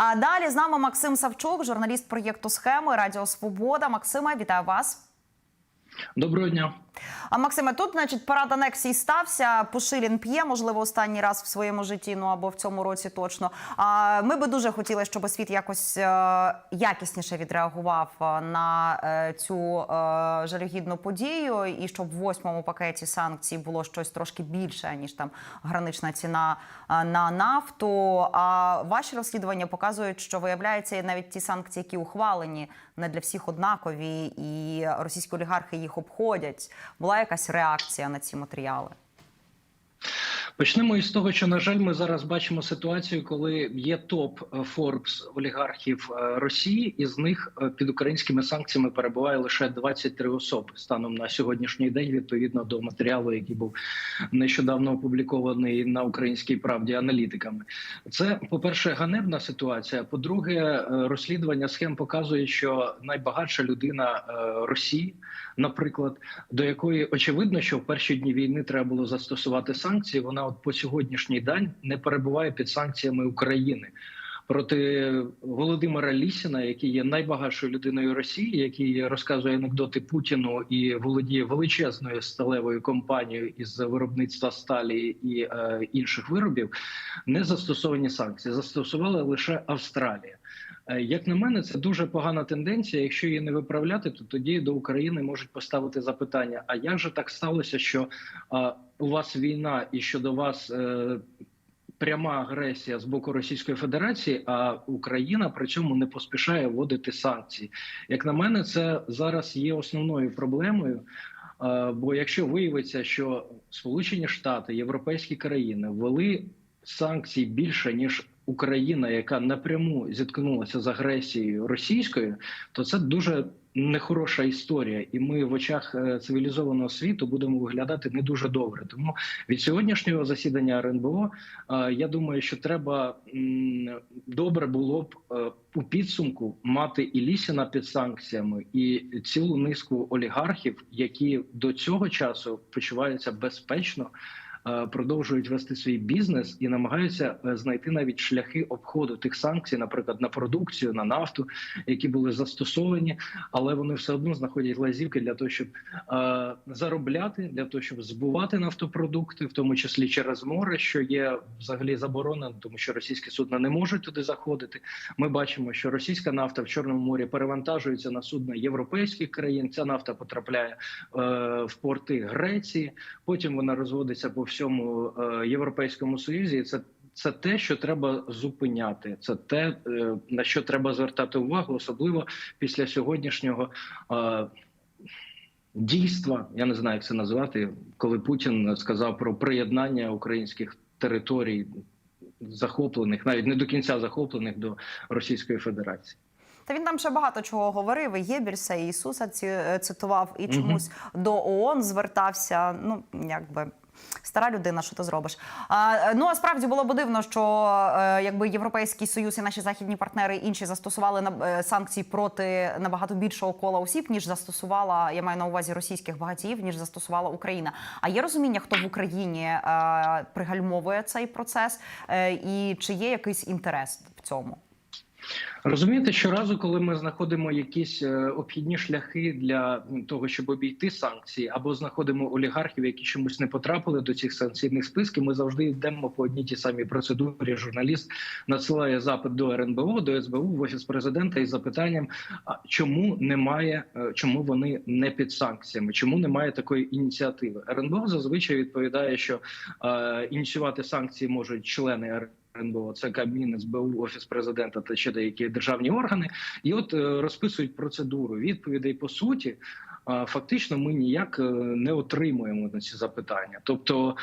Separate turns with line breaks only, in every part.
А далі з нами Максим Савчук, журналіст проєкту схеми Радіо Свобода. Максиме, вітаю вас.
Доброго дня.
А Максиме, тут, значить, парад анексії стався. Пушилін п'є, можливо, останній раз в своєму житті, ну або в цьому році точно. А ми би дуже хотіли, щоб світ якось е, якісніше відреагував е, на е, цю жалюгідну подію, і щоб в восьмому пакеті санкцій було щось трошки більше ніж там гранична ціна на нафту. А ваші розслідування показують, що виявляється навіть ті санкції, які ухвалені, не для всіх однакові, і російські олігархи їх обходять. Була якась реакція на ці матеріали?
Почнемо із того, що на жаль, ми зараз бачимо ситуацію, коли є топ Форбс олігархів е, Росії, і з них е, під українськими санкціями перебуває лише 23 особи станом на сьогоднішній день, відповідно до матеріалу, який був нещодавно опублікований на українській правді аналітиками. Це, по перше, ганебна ситуація. По-друге, е, розслідування схем показує, що найбагатша людина Росії, наприклад, до якої очевидно, що в перші дні війни треба було застосувати санкції. Вона от по сьогоднішній день не перебуває під санкціями України. Проти Володимира Лісіна, який є найбагатшою людиною Росії, який розказує анекдоти Путіну і володіє величезною сталевою компанією із виробництва сталі і е, інших виробів, не застосовані санкції. Застосувала лише Австралія. Е, Як на мене, це дуже погана тенденція. Якщо її не виправляти, то тоді до України можуть поставити запитання: а як же так сталося, що а, у вас війна і щодо вас е, пряма агресія з боку Російської Федерації, а Україна при цьому не поспішає вводити санкції? Як на мене, це зараз є основною проблемою. Е, Бо якщо виявиться, що Сполучені Штати, європейські країни ввели санкцій більше ніж Україна, яка напряму зіткнулася з агресією російською, то це дуже нехороша історія, і ми в очах е, цивілізованого світу будемо виглядати не дуже добре. Тому від сьогоднішнього засідання РНБО е, я думаю, що треба добре було б е, у підсумку мати і Лісіна під санкціями, і цілу низку олігархів, які до цього часу почуваються безпечно продовжують вести свій бізнес і намагаються е, знайти навіть шляхи обходу тих санкцій, наприклад, на продукцію, на нафту, які були застосовані, але вони все одно знаходять лазівки для того, щоб е, заробляти, для того, щоб збувати нафтопродукти, в тому числі через море, що є взагалі заборонено, тому що російські судна не можуть туди заходити. Ми бачимо, що російська нафта в Чорному морі перевантажується на судна європейських країн. Ця нафта потрапляє е, в порти Греції. Потім вона розводиться по всьому е, європейському союзі. І це це те, що треба зупиняти. Це те, е, на що треба звертати увагу, особливо після сьогоднішнього. Е, Дійства, я не знаю, як це назвати, коли Путін сказав про приєднання українських територій, захоплених, навіть не до кінця захоплених до Російської Федерації.
Та він там ще багато чого говорив. І Єбільса, і Ісуса цитував, і чомусь до ООН звертався. Ну, якби. Стара людина, що ти зробиш? А, ну а справді було б дивно, що е, якби Європейський Союз і наші західні партнери інші застосували е, санкції проти набагато більшого кола осіб, ніж застосувала я маю на увазі російських багатіїв, ніж застосувала Україна. А є розуміння, хто в Україні е, пригальмовує цей процес, і чи є якийсь інтерес в цьому?
Розумієте, щоразу, коли ми знаходимо якісь е, обхідні шляхи для того, щоб обійти санкції, або знаходимо олігархів, які чомусь не потрапили до цих санкційних списків, ми завжди йдемо по одній ті самій процедурі. Журналіст надсилає запит до РНБО, до СБУ в офіс президента із запитанням: чому немає, е, чому вони не під санкціями, чому немає такої ініціативи? РНБО зазвичай відповідає, що е, ініціювати санкції можуть члени РНБО. РНБО, це Кабмін, СБУ, офіс президента та ще деякі державні органи, і от е, розписують процедуру відповідей по суті. е, Фактично, ми ніяк е, не отримуємо на ці запитання. Тобто,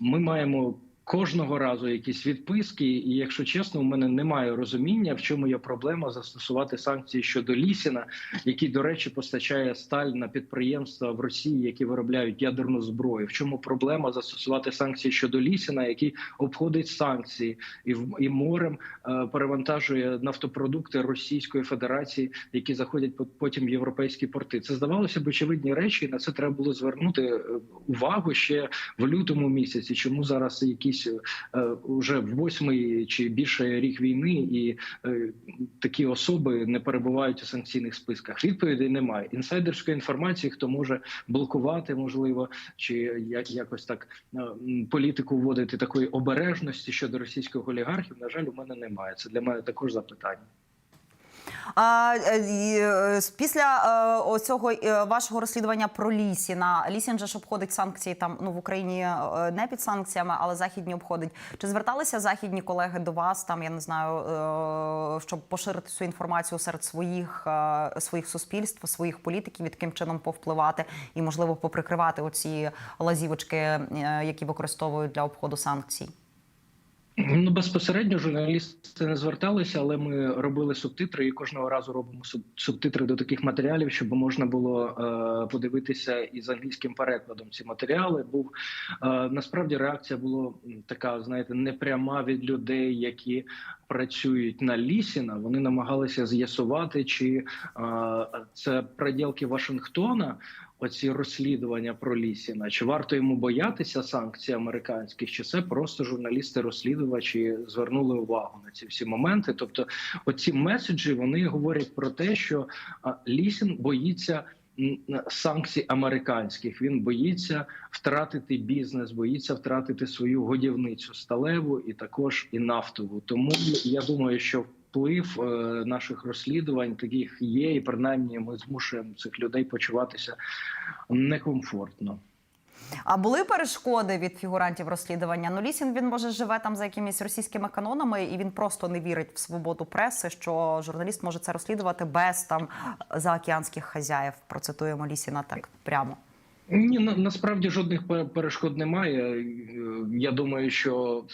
ми маємо кожного разу якісь відписки, і якщо чесно, у мене немає розуміння, в чому є проблема застосувати санкції щодо Лісіна, який, до речі, постачає сталь на підприємства в Росії, які виробляють ядерну зброю. В чому проблема застосувати санкції щодо Лісіна, який обходить санкції і і морем е, перевантажує нафтопродукти Російської Федерації, які заходять по- потім в європейські порти. Це здавалося б очевидні речі. і На це треба було звернути е, увагу ще в лютому місяці. Чому зараз якісь якийсь е, уже восьмий чи більше рік війни, і е, такі особи не перебувають у санкційних списках. Відповідей немає. Інсайдерської інформації, хто може блокувати, можливо, чи як якось так е, політику вводити такої обережності щодо російських олігархів. На жаль, у мене немає. Це для мене також запитання.
А, е, е, після е, оцього е, вашого розслідування про Лісіна, Лісін же ж обходить санкції там ну в Україні не під санкціями, але західні обходить. Чи зверталися західні колеги до вас? Там я не знаю, щоб поширити цю інформацію серед своїх своїх суспільств, своїх політиків, яким чином повпливати і можливо поприкривати оці лазівочки, які використовують для обходу санкцій?
Ну безпосередньо журналісти не зверталися, але ми робили субтитри і кожного разу робимо суб- субтитри до таких матеріалів, щоб можна було е, подивитися і з англійським перекладом ці матеріали. Був е, насправді реакція була така, знаєте, непряма від людей, які працюють на Лісіна. Вони намагалися з'ясувати, чи е, це приділки Вашингтона. Оці розслідування про Лісіна, чи варто йому боятися санкцій американських, чи це просто журналісти-розслідувачі звернули увагу на ці всі моменти? Тобто, оці меседжі вони говорять про те, що Лісін боїться санкцій американських. Він боїться втратити бізнес, боїться втратити свою годівницю сталеву і також і нафтову. Тому я думаю, що вплив е, наших розслідувань таких є, і принаймні ми змушуємо цих людей почуватися некомфортно.
А були перешкоди від фігурантів розслідування? Ну, Лісін він може живе там за якимись російськими канонами, і він просто не вірить в свободу преси, що журналіст може це розслідувати без там заокеанських хазяїв. Процитуємо Лісіна так прямо.
Ні, на, насправді жодних перешкод немає. Е, Я думаю, що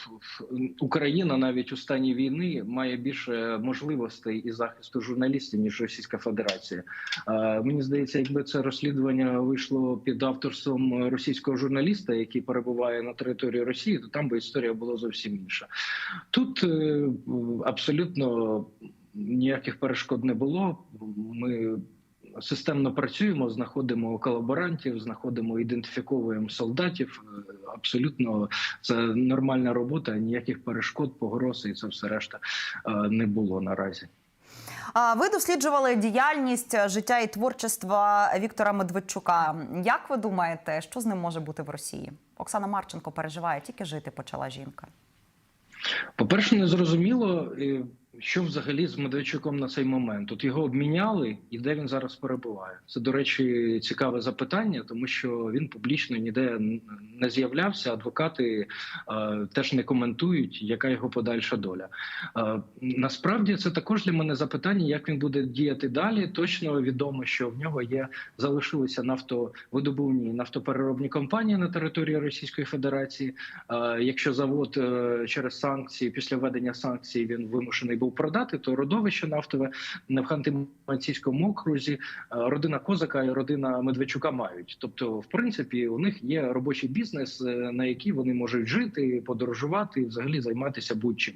Україна навіть у стані війни має більше можливостей і захисту журналістів ніж Російська Федерація. Е, Мені здається, якби це розслідування вийшло під авторством російського журналіста, який перебуває на території Росії, то там би історія була зовсім інша. Тут е, абсолютно ніяких перешкод не було. Ми системно працюємо, знаходимо колаборантів, знаходимо, ідентифіковуємо солдатів. Е, Абсолютно це нормальна робота. Ніяких перешкод, погроз і це все решта е, не було наразі.
А ви досліджували діяльність е, життя і творчества Віктора Медведчука. Як ви думаєте, що з ним може бути в Росії? Оксана Марченко переживає, тільки жити почала жінка.
По-перше, не зрозуміло, що взагалі з Медведчуком на цей момент. От його обміняли, і де він зараз перебуває. Це, до речі, цікаве запитання, тому що він публічно ніде не з'являвся. Адвокати е, теж не коментують, яка його подальша доля. Е, насправді це також для мене запитання, як він буде діяти далі. Точно відомо, що в нього є залишилися нафтовидобувні нафтопереробні компанії на території Російської Федерації. Е, Якщо завод е, через санкції, після введення санкцій, він вимушений був продати, то родовище нафтове в Ханти-Мансійському окрузі е, родина Козака і родина Медведчука мають. Тобто, в принципі, у них є робочий бізнес, е, на який вони можуть жити, подорожувати і взагалі займатися будь-чим.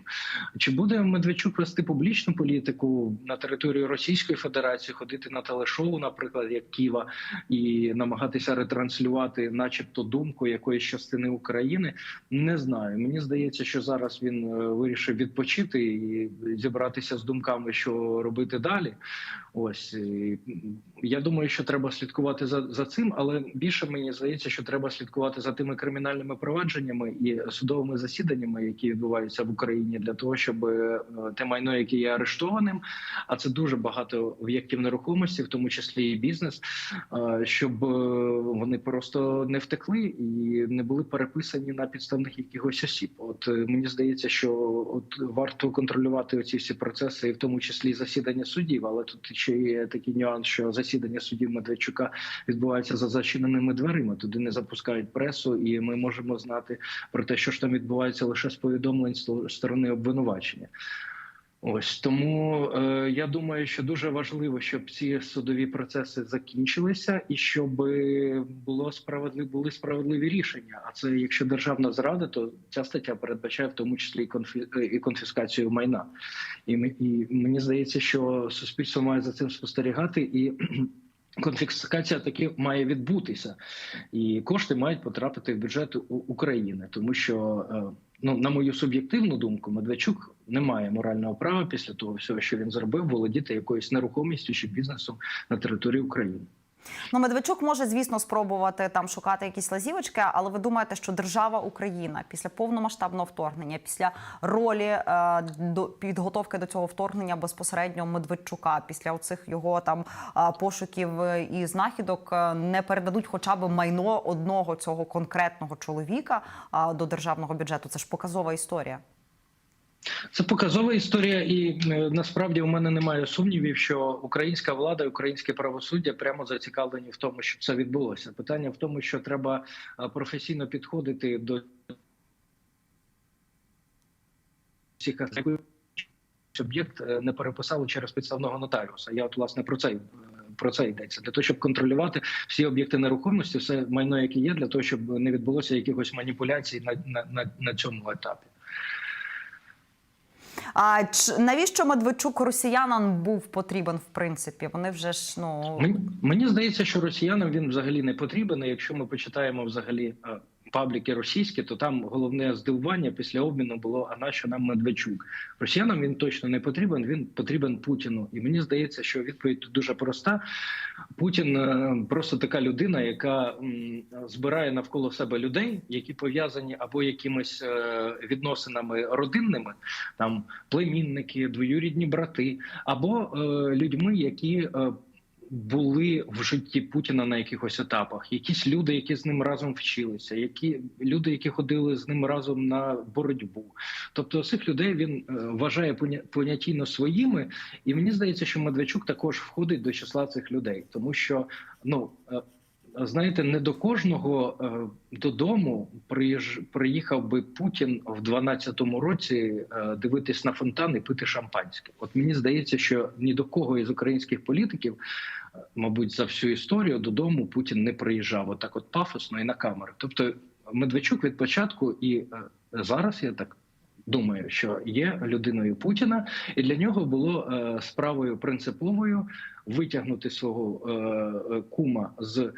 Чи буде Медведчук вести публічну політику на території Російської Федерації, ходити на телешоу, наприклад, як Ківа, і намагатися ретранслювати, начебто, думку якоїсь частини України? Не знаю. Мені здається, що зараз він е, вирішив відпочити і зібратися з думками, що робити далі. Ось я думаю, що треба слідкувати за, за цим, але більше мені здається, що треба слідкувати за тими кримінальними провадженнями і судовими засіданнями, які відбуваються в Україні, для того, щоб е, те майно, яке є арештованим, а це дуже багато об'єктів нерухомості, в тому числі і бізнес, е, щоб е, вони просто не втекли і не були переписані на підставних якихось осіб. От мені здається, що от варто контролювати оці всі процеси, і в тому числі засідання суддів. Але тут ще є такий нюанс, що засідання суддів Медведчука відбувається за зачиненими дверима. Туди не запускають пресу, і ми можемо знати про те, що ж там відбувається лише з повідомлень сторони обвинувачення. Ось тому е, я думаю, що дуже важливо, щоб ці судові процеси закінчилися, і щоб було справедливі були справедливі рішення. А це якщо державна зрада, то ця стаття передбачає в тому числі і конфі... і конфіскацію майна. І, і мені здається, що суспільство має за цим спостерігати і. Конфіскація таки має відбутися, і кошти мають потрапити в бюджет України, тому що е, ну на мою суб'єктивну думку, Медведчук не має морального права після того всього, що він зробив, володіти якоюсь нерухомістю чи бізнесом на території України.
Ну, Медведчук може, звісно, спробувати там шукати якісь лазівочки, але ви думаєте, що держава Україна після повномасштабного вторгнення, після ролі е, до підготовки до цього вторгнення безпосередньо Медведчука, після оцих його там е, пошуків і знахідок е, не передадуть хоча б майно одного цього конкретного чоловіка е, до державного бюджету. Це ж показова історія.
Це показова історія, і е, насправді у мене немає сумнівів, що українська влада, і українське правосуддя прямо зацікавлені в тому, щоб це відбулося. Питання в тому, що треба е, професійно підходити до всіх. Об'єкт е, не переписали через підставного нотаріуса. Я от власне про це про це йдеться для того, щоб контролювати всі об'єкти нерухомості, все майно, яке є, для того, щоб не відбулося якихось маніпуляцій на, на, на цьому етапі.
А навіщо Медведчук росіянам був потрібен в принципі? Вони вже ж ну
Мені, мені здається, що росіянам він взагалі не потрібен. Якщо ми почитаємо взагалі пабліки російські, то там головне здивування після обміну було: а нащо нам Медведчук? Росіянам він точно не потрібен. Він потрібен Путіну. І мені здається, що відповідь дуже проста. Путін е, просто така людина, яка збирає навколо себе людей, які пов'язані або якимись е, відносинами родинними, там племінники, двоюрідні брати, або е, людьми, які були в житті Путіна на якихось етапах, якісь люди, які з ним разом вчилися, які люди, які ходили з ним разом на боротьбу. Тобто цих людей він е, вважає понятійно своїми, і мені здається, що Медведчук також входить до числа цих людей, тому що ну. Знаєте, не до кожного е, додому приїхав би Путін в 12-му році е, дивитись на фонтан і пити шампанське. От мені здається, що ні до кого із українських політиків, е, мабуть, за всю історію додому Путін не приїжджав отак, от пафосно і на камери. Тобто, Медведчук від початку і зараз я так. Думаю, що є людиною Путіна, і для нього було е, справою принциповою витягнути свого е, кума з е,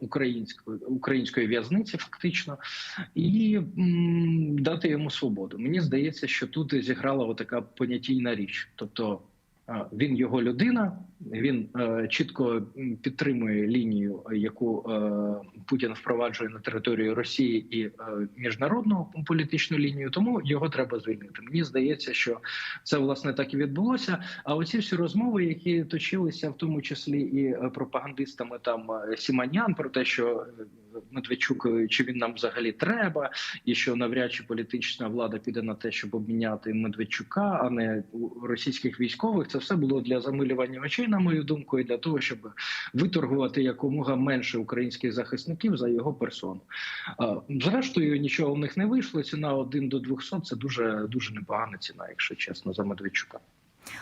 української української в'язниці, фактично, і дати йому свободу. Мені здається, що тут зіграла отака понятійна річ, тобто. Він його людина, він е, чітко підтримує лінію, яку е, Путін впроваджує на території Росії і е, міжнародну політичну лінію. Тому його треба звільнити. Мені здається, що це власне так і відбулося. А оці всі розмови, які точилися, в тому числі і пропагандистами там Сіманян, про те, що Медведчук е, чи він нам взагалі треба, і що навряд чи політична влада піде на те, щоб обміняти Медведчука, а не російських військових. Це все було для замилювання очей, на мою думку, і для того, щоб виторгувати якомога менше українських захисників за його персону. Зрештою, нічого в них не вийшло. Ціна 1 до 200 – це дуже дуже непогана ціна, якщо чесно, за Медведчука.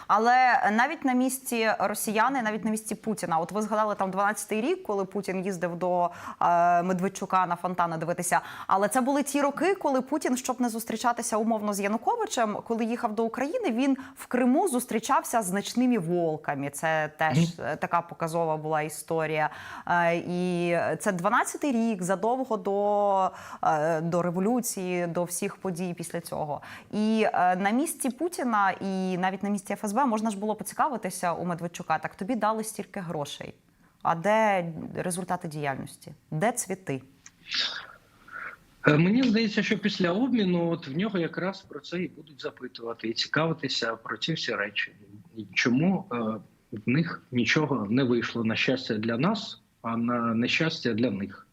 Але навіть на місці росіяни, навіть на місці Путіна, от ви згадали там 12-й рік, коли Путін їздив до е, Медведчука на фонтани дивитися. Але це були ті роки, коли Путін, щоб не зустрічатися умовно з Януковичем, коли їхав до України, він в Криму зустрічався з значними волками. Це теж така показова була історія. Е, і це 12-й рік задовго до, е, до революції, до всіх подій після цього. І е, на місці Путіна, і навіть на місці ФСБ можна ж було поцікавитися у Медведчука. Так тобі дали стільки грошей. А де результати діяльності? Де цвіти?
Е, Мені здається, що після обміну от в нього якраз про це і будуть запитувати і цікавитися про ці всі речі. Чому е, в них нічого не вийшло на щастя для нас, а на нещастя для них.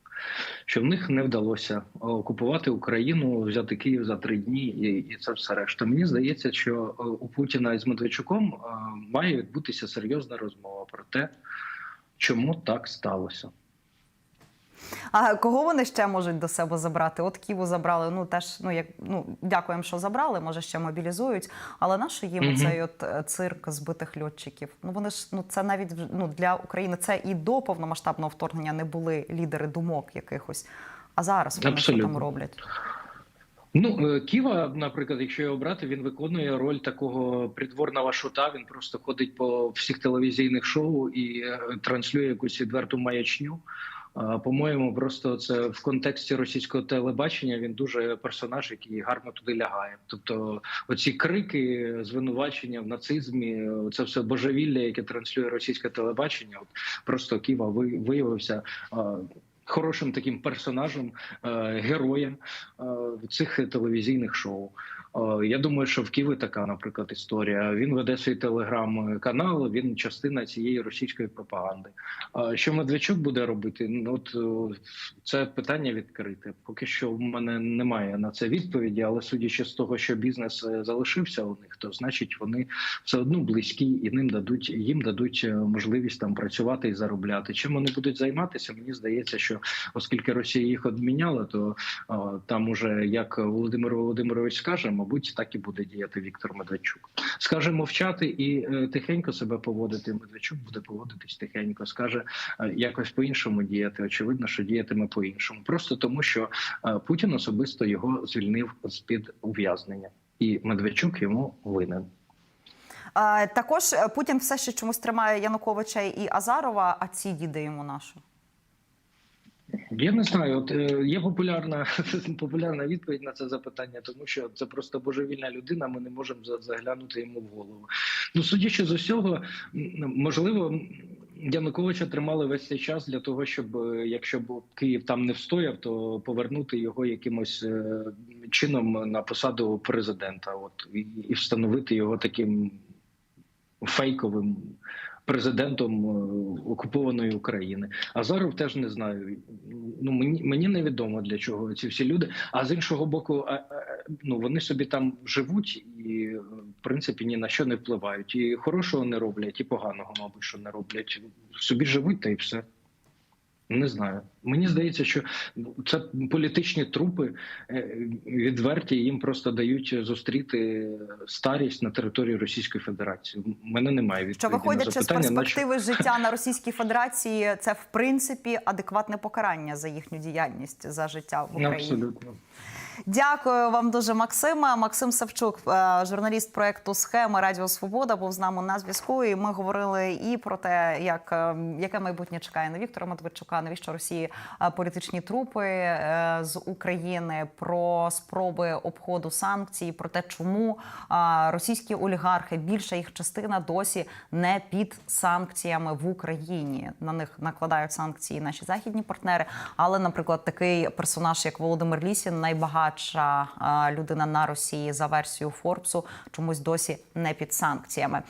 Що в них не вдалося окупувати Україну, взяти Київ за три дні, і, і це все решта. Мені здається, що е, у Путіна із Медведчуком е, має відбутися серйозна розмова про те, чому так сталося.
А кого вони ще можуть до себе забрати? От Ківу забрали. Ну теж ну як ну дякуємо, що забрали. Може ще мобілізують. Але нащо їм
Мгм.
цей от е, цирк збитих льотчиків? Ну вони ж ну це навіть ну для України це і до повномасштабного вторгнення не були лідери думок якихось. А зараз вони що там роблять?
Ну, е, Ківа, наприклад, якщо його брати, він виконує роль такого придворного шута. Він просто ходить по всіх телевізійних шоу і е, транслює якусь відверту маячню. По-моєму, просто це в контексті російського телебачення він дуже персонаж, який гарно туди лягає. Тобто, оці крики, звинувачення в нацизмі, це все божевілля, яке транслює російське телебачення. От просто Ківа ви- виявився. Хорошим таким персонажем, е, героєм е, цих телевізійних шоу. Е, Я думаю, що в Києві така, наприклад, історія. Він веде свій телеграм-канал. Він частина цієї російської пропаганди. А Що Медведчук буде робити? Ну от е, це питання відкрите. Поки що в мене немає на це відповіді, але судячи з того, що бізнес е, залишився у них, то значить вони все одно близькі і ним дадуть їм дадуть е, можливість там працювати і заробляти. Чим вони будуть займатися? Мені здається, що оскільки Росія їх обміняла, то там уже як Володимир Володимирович скаже, мабуть, так і буде діяти Віктор Медведчук. Скаже мовчати і е, тихенько себе поводити. Медведчук буде поводитись тихенько. Скаже е, якось по-іншому діяти. Очевидно, що діятиме по-іншому. Просто тому, що е, Путін особисто його звільнив з під ув'язнення, і Медведчук йому винен.
Також Путін все ще чомусь тримає Януковича і Азарова, а ці діди йому нашу.
Я не знаю, от е, є популярна популярна відповідь на це запитання, тому що це просто божевільна людина. Ми не можемо заглянути йому в голову. Ну, судячи з усього, можливо, Януковича тримали весь цей час для того, щоб е, якщо б Київ там не встояв, то повернути його якимось е, чином на посаду президента, от і, і встановити його таким фейковим президентом е, окупованої України. Азаров теж не знаю. Ну мені мені невідомо для чого ці всі люди. А з іншого боку, ну вони собі там живуть і е, в принципі ні на що не впливають. І хорошого не роблять, і поганого, мабуть, що не роблять. Собі живуть та й все. Не знаю. Мені здається, що це політичні трупи е, відверті. Їм просто дають зустріти старість на території Російської Федерації. У мене немає відповіді
Що виходячи з перспективи життя на Російській Федерації, це в принципі адекватне покарання за їхню діяльність за життя в Україні.
Абсолютно.
Дякую вам дуже, Максиме. Максим Савчук, е, журналіст проекту Схеми Радіо Свобода, був з нами на зв'язку. І ми говорили і про те, як е, яке майбутнє чекає на Віктора Медведчука, навіщо Росії е, політичні трупи з України, про спроби обходу санкцій, про те, чому російські олігархи, більша їх частина досі не під санкціями в Україні. На них накладають санкції наші західні партнери. Але, наприклад, такий персонаж, як Володимир Лісін, найбагатша е, людина на Росії за версією Форбсу, чомусь досі не під санкціями.